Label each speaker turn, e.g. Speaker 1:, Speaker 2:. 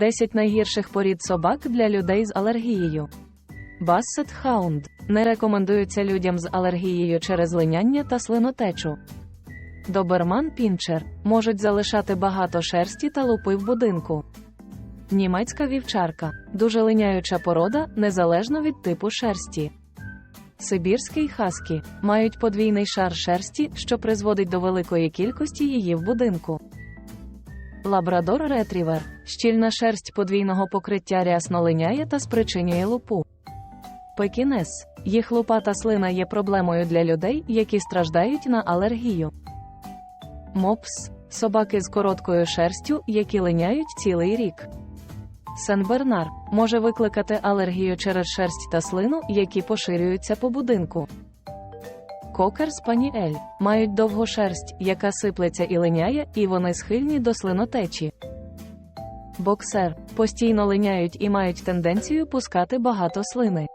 Speaker 1: 10 найгірших порід собак для людей з алергією. Бассет Хаунд не рекомендується людям з алергією через линяння та слинотечу. Доберман Пінчер можуть залишати багато шерсті та лупи в будинку. Німецька вівчарка дуже линяюча порода незалежно від типу шерсті. Сибірський хаскі мають подвійний шар шерсті, що призводить до великої кількості її в будинку. Лабрадор ретрівер щільна шерсть подвійного покриття рясно линяє та спричинює лупу. Пекінес їх лупа та слина є проблемою для людей, які страждають на алергію. Мопс собаки з короткою шерстю, які линяють цілий рік. Сен-Бернар може викликати алергію через шерсть та слину, які поширюються по будинку. Кокер спаніель мають довгу шерсть, яка сиплеться і линяє, і вони схильні до слинотечі. Боксер постійно линяють і мають тенденцію пускати багато слини.